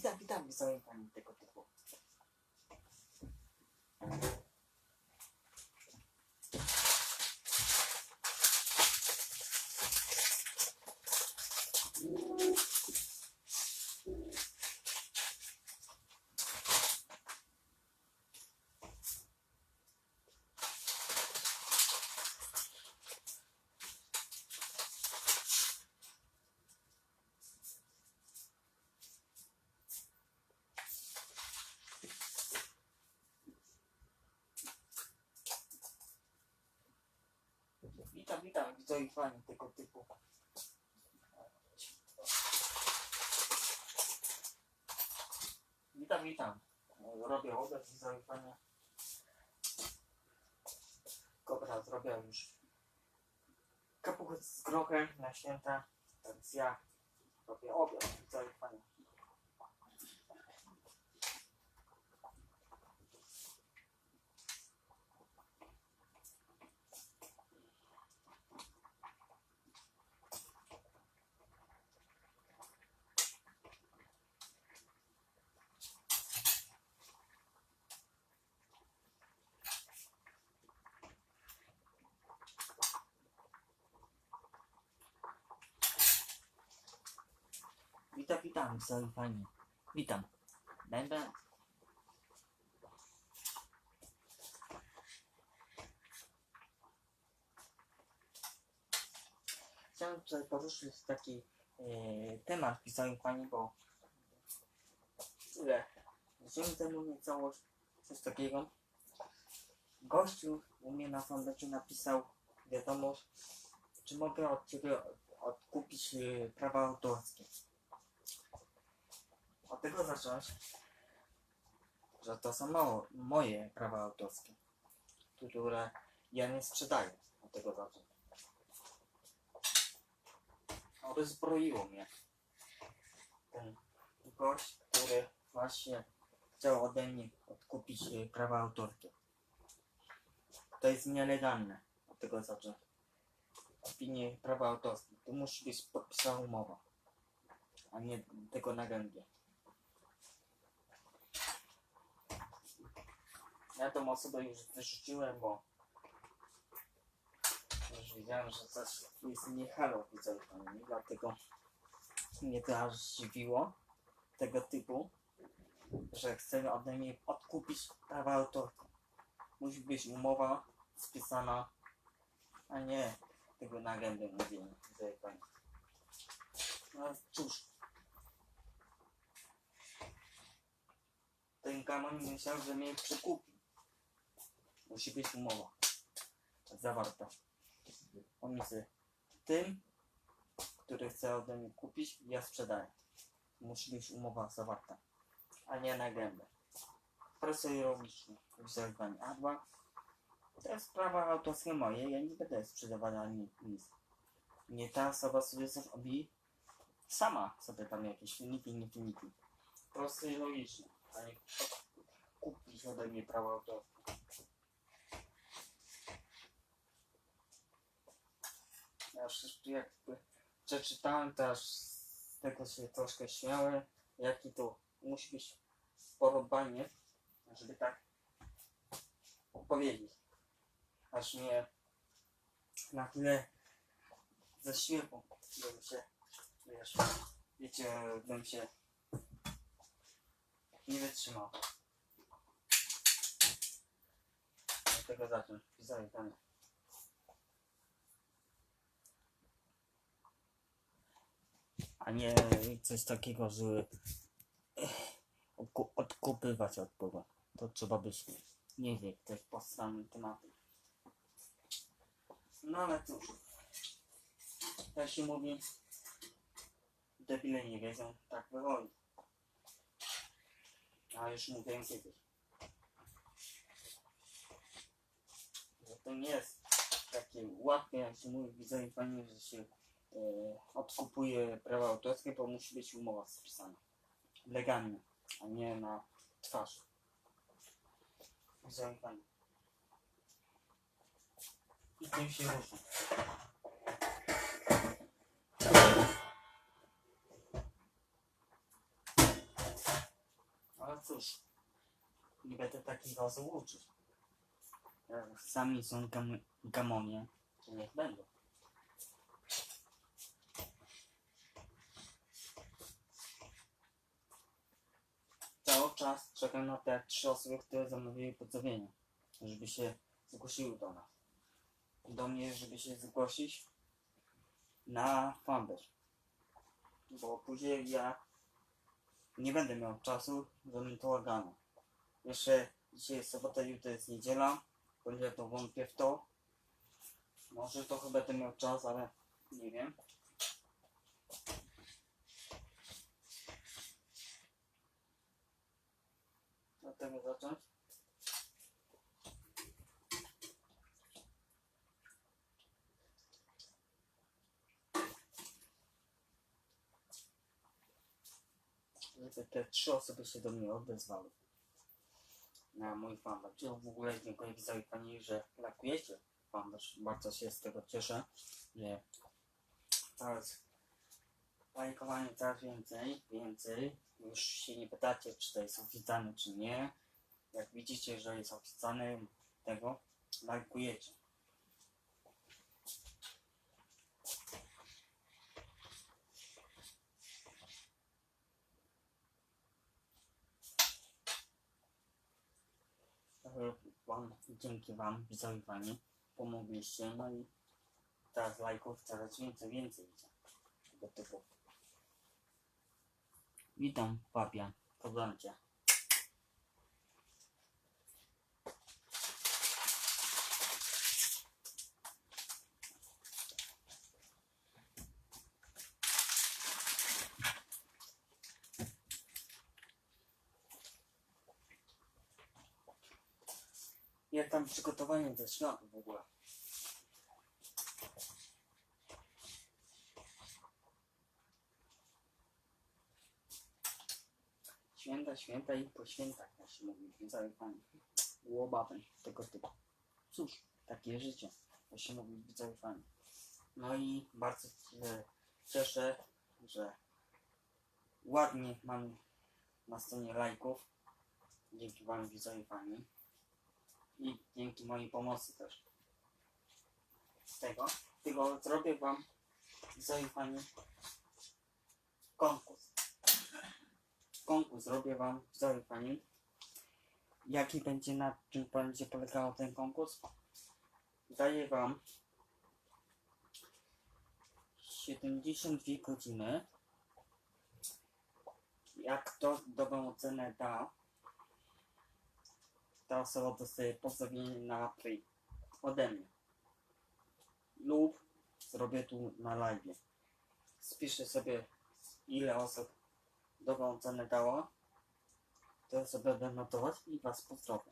Witam, witam, widzowie pani tego typu. Witam, witam, widzowie pani tego typu. Witam, witam. Robię obiad, widzowie pani. Dobra, zrobię już kapuchę z grochem na święta, więc ja robię obiad, widzowie pani. Witam, witam, widzowie pani. Witam. Będę Chciałem tutaj poruszyć taki e, temat, widzowie pani, bo ile? Dzień temu niecało coś takiego. Gościu u mnie na fanpage'u napisał wiadomość, czy mogę od ciebie odkupić e, prawa autorskie. Od tego zacząć, że to są mało, moje prawa autorskie, które ja nie sprzedaję. Od tego zacząć. Rozbroiło mnie ten gość, który właśnie chciał ode mnie odkupić e, prawa autorskie. To jest nielegalne. Od tego zacząć. Kupienie prawa autorskie. Tu musi być podpisana umowa, a nie tego na Ja tą osobę już wyrzuciłem, bo już wiedziałem, że coś jest nie halo widzowie pani, dlatego mnie to aż zdziwiło tego typu, że chce ode mnie odkupić prawa autorskie. Musi być umowa spisana, a nie tego na gębę mówienia, widzowie pani. No cóż. Ten kanon myślał, że mnie przekupi. Musi być umowa zawarta pomiędzy tym, który chce ode mnie kupić, ja sprzedaję. Musi być umowa zawarta, a nie na gębę. Proste i logiczne. Wyzwanie A2 to jest sprawa autorskie moje, ja nie będę sprzedawać ani nic. Nie ta osoba sobie coś robi sama sobie tam jakieś filmiki, nie filmiki. Proste i logiczne, a nie kupić ode mnie prawo autorskie. Ja już jakby przeczytałem, to aż z tego się troszkę śmiałem, jaki to musi być porobanie, żeby tak powiedzieć. Aż mnie na tyle zaśmiechło, bym się, wiesz, wiecie, bym się nie wytrzymał. Od tego zacząć, widzowie, tam. A nie coś takiego, że odku- odkupywać od kogo. To trzeba być, nie wiem, też podstawowym tematem. No ale cóż, jak się mówi, debile nie wiedzą, tak wychodzi. A już mówiłem kiedyś. Że to nie jest takie łatwe, jak się mówi, widzę pani, że się odkupuje prawa autorskie, bo musi być umowa spisana. Legalnie, a nie na twarz. Pani. I tym się różni. cóż, nie będę takich uczyć. Jak Sami są gam gamonie, to niech będą. Cały czas czekam na te trzy osoby, które zamówiły pozdrowienia, żeby się zgłosiły do nas. Do mnie, żeby się zgłosić na fanpage. Bo później ja nie będę miał czasu, to ogarnął. Jeszcze dzisiaj jest sobota, jutro jest niedziela, będzie to wątpię w to. Może to chyba będę miał czas, ale nie wiem. Tego zacząć? Żeby te trzy osoby się do mnie odezwały. Na mój fanpage. W ogóle dziękuję widzowi pani, że lakujecie fanpage. Bardzo się z tego cieszę, że coraz lajkowanie coraz więcej, więcej. Już się nie pytacie, czy to jest oficjalne, czy nie. Jak widzicie, że jest oficjalne tego, lajkujecie. Wam, dzięki Wam, widzowie Pani, pomogliście, no i teraz lajków coraz więcej, więcej idzie. Tego typu. Witam, Fabian, pozdrawiam Cię. Jak tam przygotowanie do świąt w ogóle? Święta, święta i po świętach, się mówi, widzowie fani. Łobawem tego typu. Cóż, takie życie, jak się mówi, widzowie fani. No i bardzo się cieszę, że ładnie mam na stronie lajków. Dzięki wam, widzowie fani i dzięki mojej pomocy też. Z tego, tylko zrobię wam zaufanie konkurs. Konkurs zrobię wam zaufanie. Jaki będzie na czym będzie polegał ten konkurs? Daję wam 72 godziny. Jak to dobrą ocenę da, ta osoba dostaje pozdrowienie na free ode mnie. Lub zrobię tu na live. Spiszę sobie ile osób dobrą cenę dała. To sobie będę notować i was pozdrowię.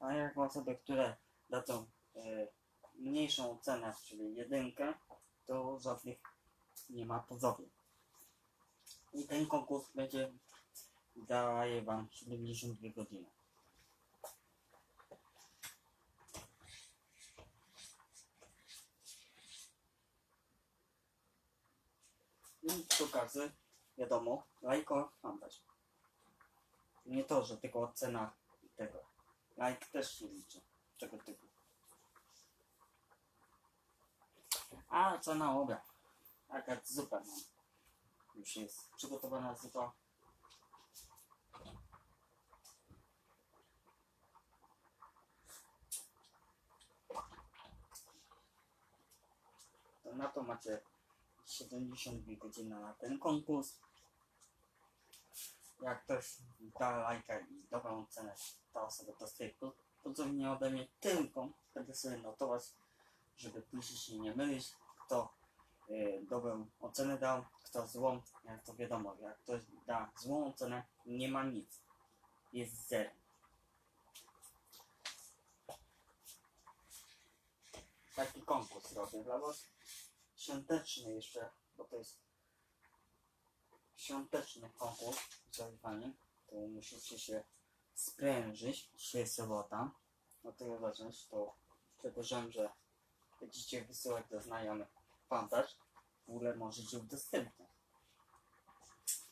A jak osoby, które dadzą e, mniejszą cenę, czyli jedynkę, to żadnych nie ma pozdrowień. I ten konkurs będzie daje wam 72 godziny. I okazji, wiadomo, lajko mam dać. Nie to, że tylko cena tego. Lajk też się liczy. Tego typu. A cena obiad. Akad zupa mam. Już jest przygotowana zupa. To na to macie 72 godziny na ten konkurs. Jak ktoś da lajka i dobrą cenę, ta osoba dostaje po- pozdrowienia ode mnie, tylko będę sobie notować, żeby później się nie mylić, kto y, dobrą ocenę dał, kto złą, jak to wiadomo, jak ktoś da złą ocenę, nie ma nic. Jest zero. Taki konkurs robię dla was świąteczny jeszcze, bo to jest świąteczny konkurs, zaufanie, to musicie się sprężyć, dzisiaj jest sobota, od tego zacząć, to przedłużyłem, że będziecie wysyłać do znajomych fanpage, w ogóle możecie udostępniać.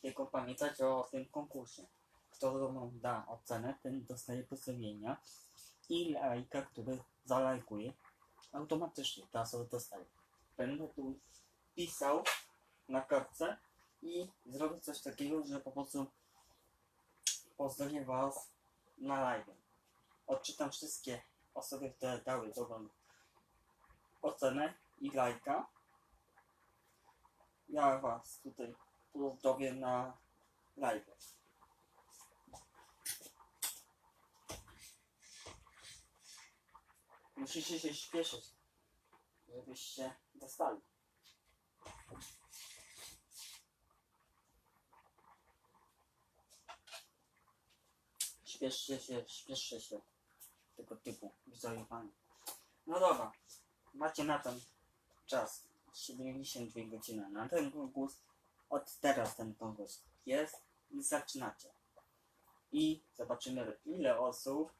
Tylko pamiętajcie o tym konkursie. kto da ocenę, ten dostaje pozdrowienia i lajka, który zalajkuje, automatycznie ta osoba dostaje. Będę tu pisał na kartce i zrobię coś takiego, że po prostu pozdrowię Was na live. Odczytam wszystkie osoby, które dały dobrą ocenę i lajka. Ja Was tutaj pozdrowię na live. Musicie się śpieszyć, żebyście dostali. Śpieszcie się, śpieszcie się. Tego typu wizualizowanie. No dobra, macie na ten czas 72 godziny na ten konkurs. Od teraz ten konkurs jest i zaczynacie. I zobaczymy ile osób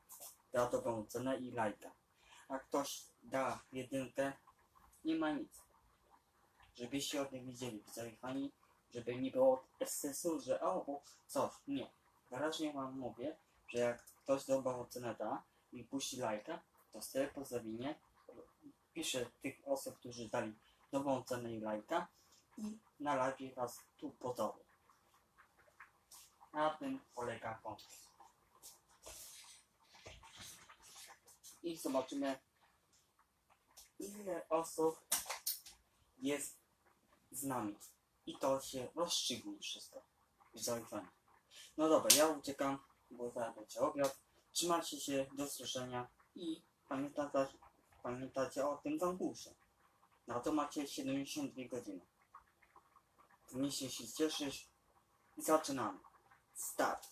da dobrą cenę i lajka. A ktoś da jedynkę, nie ma nic. Żebyście o tym widzieli, wizualizowani, żeby nie było SS-u, że o, bo coś, nie. Wyraźnie wam mówię, że jak ktoś dobrą ocenę da i puści lajka, to sobie pozdrowienie pisze tych osób, którzy dali dobrą cenę i lajka i na live was tu pozdrowię. Na tym polega konkurs. I zobaczymy ile osób jest z nami. I to się rozstrzygnie wszystko. Wizualizowanie. No dobra, ja uciekam, bo zaraz będzie obiad. Trzymajcie się, do słyszenia i pamiętajcie, pamiętajcie o tym konkursie. Na to macie 72 godziny. Powinniście się cieszyć zaczynamy. Start.